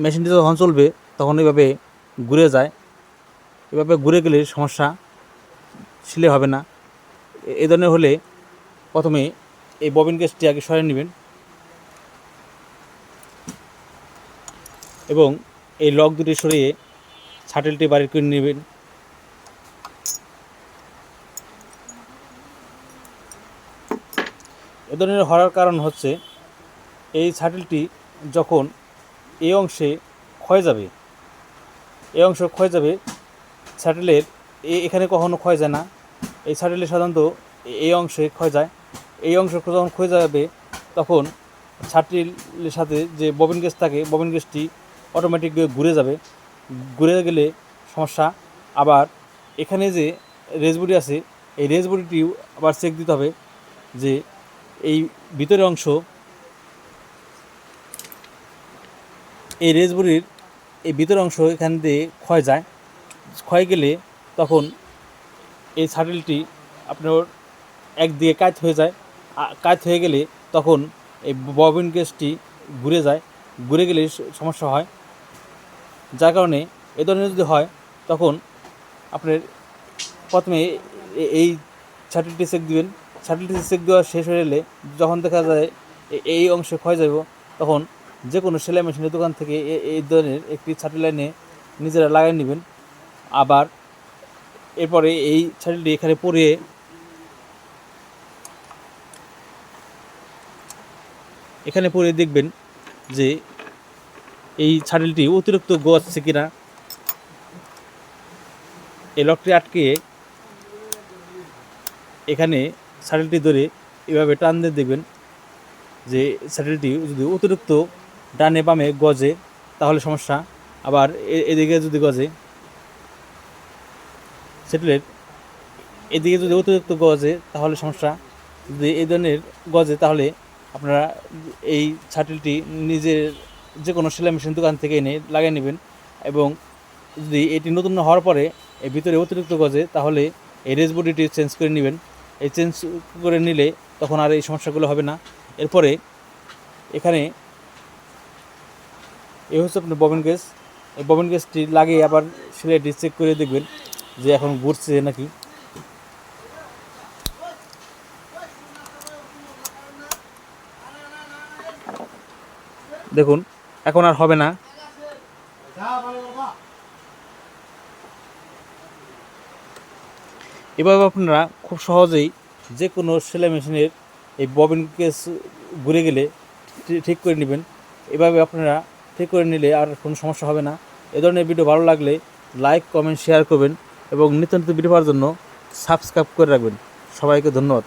মেশিনটি যখন চলবে, তখন এইভাবে ঘুরে যায়। এভাবে ঘুরে গেলে সমস্যা সিলে হবে না। এ- ধরনের হলে প্রথমে এই ববিন কেসটি আগে সরিয়ে নেবেন এবং এই লক দুটি সরিয়ে ছাটেলটি বাড়ির করে নেবেন। এ ধরনের হওয়ার কারণ হচ্ছে, এই ছাটেলটি যখন এই অংশে ক্ষয় যাবে। এই অংশ ক্ষয় যাবে স্যাটেলের এখানে কখনো ক্ষয় যায় না। এই স্যাটেলে সাধারণত এই অংশে ক্ষয় যায়। এই অংশ যখন ক্ষয় যাবে, তখন ছাটিলের সাথে যে ববিন গ্যাস থাকে, ববিন গ্যাসটি অটোমেটিক ঘুরে যাবে। ঘুরে গেলে সমস্যা। আবার এখানে যে রেজবুডি আছে, এই রেজবুডিটিও আবার চেক দিতে হবে যে এই ভিতরের অংশ এই রেজবুরির এই ভিতরের অংশ এখান দিয়ে ক্ষয় যায়। ক্ষয় গেলে তখন এই শাটেলটি আপনার একদিকে কাত হয়ে যায়। কাত হয়ে গেলে তখন এই ববিন গ্যাসটি ঘুরে যায়। ঘুরে গেলে সমস্যা হয়। যার কারণে এ ধরনের যদি হয়, তখন আপনার প্রথমে এই শাটেলটি চেক দিবেন। শাটেলটি চেক দেওয়া শেষ হয়ে গেলে যখন দেখা যায় এই অংশে ক্ষয় যাব তখন যে কোনো সেলাই মেশিনের দোকান থেকে এই ধরনের একটি ছাটি লাইনে নিজেরা লাগিয়ে নেবেন। আবার এরপরে এই ছাটিটি এখানে পরিয়ে এখানে পরে দেখবেন যে এই ছাটিলটি অতিরিক্ত গোয়াচ্ছে কিনা। এই লকটি আটকে এখানে স্যাটেলটি ধরে এভাবে টান দিয়ে দেখবেন যে স্যাটেলটি যদি অতিরিক্ত ডানে বামে গজে, তাহলে সমস্যা। আবার এদিকে যদি গজে স্যাটেলের এদিকে যদি অতিরিক্ত গজে, তাহলে সমস্যা। যদি এই ধরনের গজে, তাহলে আপনারা এই ছাটিলটি নিজের যে কোনো সেলাই মেশিন দোকান থেকে এনে লাগিয়ে নেবেন এবং যদি এটি নতুন হওয়ার পরে এর ভিতরে অতিরিক্ত গজে, তাহলে এই রেস বডিটি চেঞ্জ করে নেবেন। এই চেঞ্জ করে নিলে তখন আর এই সমস্যাগুলো হবে না। এরপরে এখানে এই হচ্ছে আপনার ববিন গ্যাস এই ববিন গ্যাসটি লাগিয়ে আবার সেলাইটি চেক করে দেখবেন যে এখন ঘুরছে নাকি। দেখুন, এখন আর হবে না। এভাবে আপনারা খুব সহজেই যে কোনো সেলাই মেশিনের এই ববিন কেস ঘুরে গেলে ঠিক করে নেবেন। এভাবে আপনারা ঠিক করে নিলে আর কোনো সমস্যা হবে না। এ ধরনের ভিডিও ভালো লাগলে লাইক কমেন্ট শেয়ার করবেন এবং নিত্য নিত্য ভিডিও পাওয়ার জন্য সাবস্ক্রাইব করে রাখবেন। সবাইকে ধন্যবাদ।